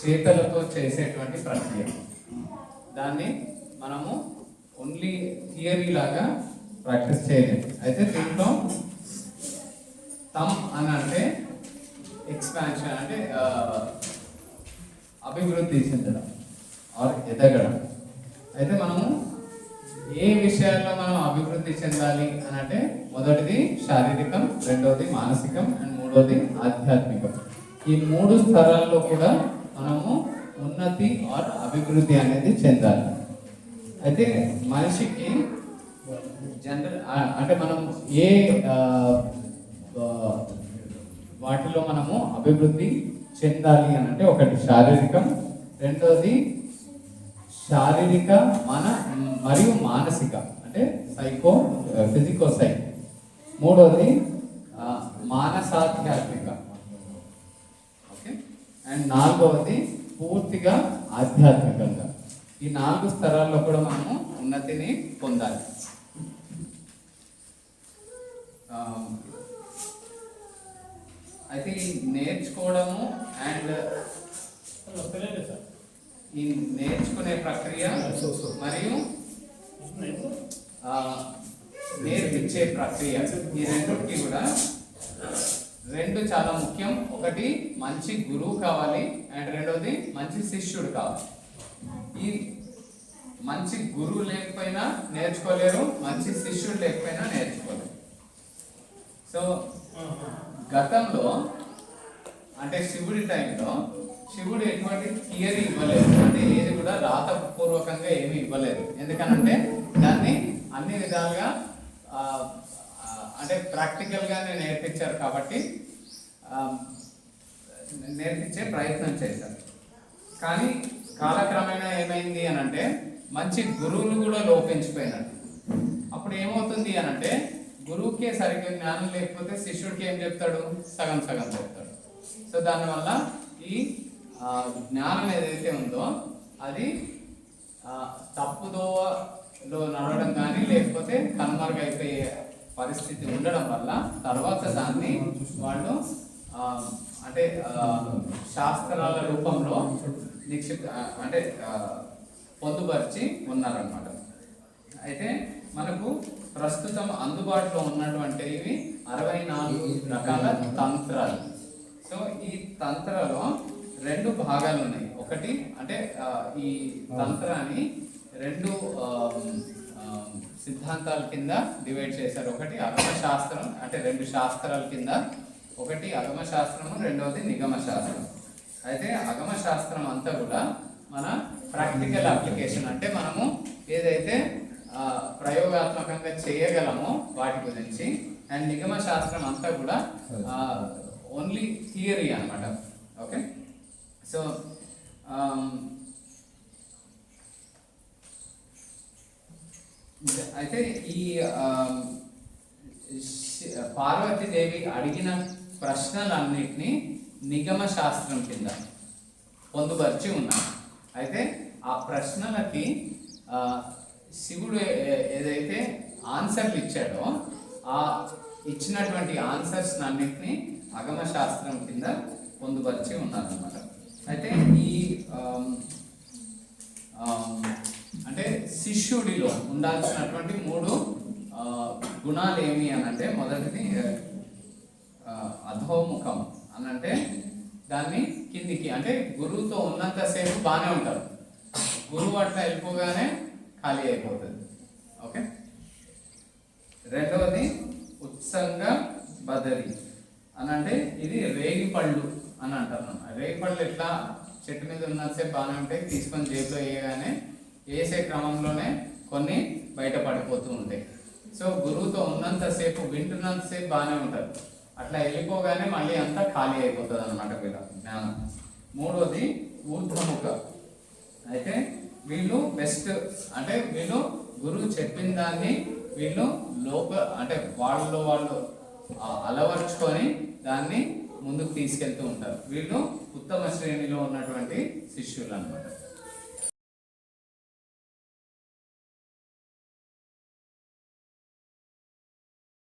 చేతలతో చేసేటువంటి ప్రక్రియ. దాన్ని మనము ఓన్లీ థియరీ లాగా ప్రాక్టీస్ చేయలేదు అయితే దీంట్లో తమ్ అని అంటే ఎక్స్పాన్షన్ అంటే అభివృద్ధి చెందడం ఆర్ ఎదగడం. అయితే మనము ఏ విషయాల్లో మనం అభివృద్ధి చెందాలి అని అంటే మొదటిది శారీరకం రెండవది మానసికం అండ్ మూడవది ఆధ్యాత్మిక. ఈ మూడు స్థలాల్లో కూడా మనము ఉన్నతి ఆర్ అభివృద్ధి అనేది చెందాలి. అయితే మనిషికి జనరల్ అంటే మనం ఏ వాటిలో మనము అభివృద్ధి చెందాలి అని అంటే ఒకటి శారీరకం రెండోది శారీరక మన మరియు మానసిక అంటే సైకో ఫిజికో సైక్ మూడోది ఆ, మానసాధ్యాత్మిక ఓకే అండ్ నాలుగవది పూర్తిగా ఆధ్యాత్మికంగా. ఈ నాలుగు స్తరాల్లో కూడా మనము ఉన్నతిని పొందాలి. అయితే ఈ నేర్చుకోవడము అండ్ ఈ నేర్చుకునే ప్రక్రియ మరియు నేర్పించే ప్రక్రియ. ఈ రెండింటికి కూడా రెండు చాలా ముఖ్యం. ఒకటి మంచి గురువు కావాలి. అండ్ రెండోది మంచి శిష్యుడు కావాలి. ఈ మంచి గురువు లేకపోయినా నేర్చుకోలేరు మంచి శిష్యుడు లేకపోయినా నేర్చుకోలేరు. సో గతంలో అంటే శివుడి టైంలో శివుడు ఎటువంటి థియరీ ఇవ్వలేదు. అంటే ఏది కూడా రాతపూర్వకంగా ఏమీ ఇవ్వలేదు. ఎందుకనంటే దాన్ని అన్ని విధాలుగా అంటే ప్రాక్టికల్గానే నేర్పించారు కాబట్టి నేర్పించే ప్రయత్నం చేశారు కానీ కాలక్రమేణా ఏమైంది అని అంటే మంచి గురువులు కూడా లోపించిపోయినారు. అప్పుడు ఏమవుతుంది అని అంటే గురువుకే సరిగ్గా జ్ఞానం లేకపోతే శిష్యుడికి ఏం చెప్తాడు? సగం సగం చెప్తాడు. సో దానివల్ల ఈ జ్ఞానం ఏదైతే ఉందో అది తప్పుదోవలో నడవడం కానీ లేకపోతే కనుమరుగైపోయే పరిస్థితి ఉండడం వల్ల తర్వాత దాన్ని వాళ్ళు అంటే శాస్త్రాల రూపంలో నిక్షిప్త అంటే పొందుపరిచి ఉన్నారనమాట అయితే మనకు ప్రస్తుతం అందుబాటులో ఉన్నటువంటి ఇవి అరవై నాలుగు రకాల తంత్రాలు. సో ఈ తంత్రలో రెండు భాగాలు ఉన్నాయి. ఒకటి అంటే ఈ తంత్రాన్ని రెండు సిద్ధాంతాల కింద డివైడ్ చేశారు. ఒకటి అగమ శాస్త్రం అంటే రెండు శాస్త్రాల కింద ఒకటి అగమ శాస్త్రము రెండవది నిగమ శాస్త్రం అయితే అగమ శాస్త్రం అంతా కూడా మన ప్రాక్టికల్ అప్లికేషన్ అంటే మనము ఏదైతే ప్రయోగాత్మకంగా చేయగలమో వాటి గురించి అండ్ నిగమ శాస్త్రం అంతా కూడా ఓన్లీ థియరీ అన్నమాట. ఓకే? సో అయితే ఈ um, పార్వతీదేవి అడిగిన ప్రశ్నలన్నిటినీ నిగమ శాస్త్రం కింద పొందుపరిచి ఉన్నాం. అయితే ఆ ప్రశ్నలకి శివుడు ఏదైతే ఆన్సర్లు ఇచ్చాడో ఆ ఇచ్చినటువంటి ఆన్సర్స్ అన్నింటినీ అగమ శాస్త్రం కింద పొందుపరిచి ఉన్నారనమాట అయితే ఈ um, శిష్యుడిలో ఉండాల్సినటువంటి మూడు గుణాలు ఏమి అని అంటే మొదటిది అధోముఖం అని అంటే దాన్ని కిందికి అంటే గురువుతో ఉన్నంతసేపు బాగానే ఉంటారు. గురువు అట్లా వెళ్ళిపోగానే ఖాళీ అయిపోతుంది. ఓకే? రెండవది ఉత్సంగ బదరి అని అంటే ఇది రేగి పళ్ళు అని అంటారు. అన్నమాట. రేగి పళ్ళు ఎట్లా? చెట్టు మీద ఉన్నంతసేపు బాగానే ఉంటాయి తీసుకొని జేబులో వేయగానే వేసే క్రమంలోనే కొన్ని బయటపడిపోతూ ఉంటాయి. సో గురువుతో ఉన్నంతసేపు వింటున్నంతసేపు బాగానే ఉంటారు. అట్లా వెళ్ళిపోగానే మళ్ళీ అంతా ఖాళీ అయిపోతుంది అనమాట వీళ్ళ జ్ఞానం. మూడోది ఊర్ధముఖ అయితే వీళ్ళు బెస్ట్ అంటే వీళ్ళు గురువు చెప్పిన దాన్ని వీళ్ళు లోప అంటే వాళ్ళలో వాళ్ళు అలవర్చుకొని దాన్ని ముందుకు తీసుకెళ్తూ ఉంటారు. వీళ్ళు ఉత్తమ శ్రేణిలో ఉన్నటువంటి శిష్యులు అనమాట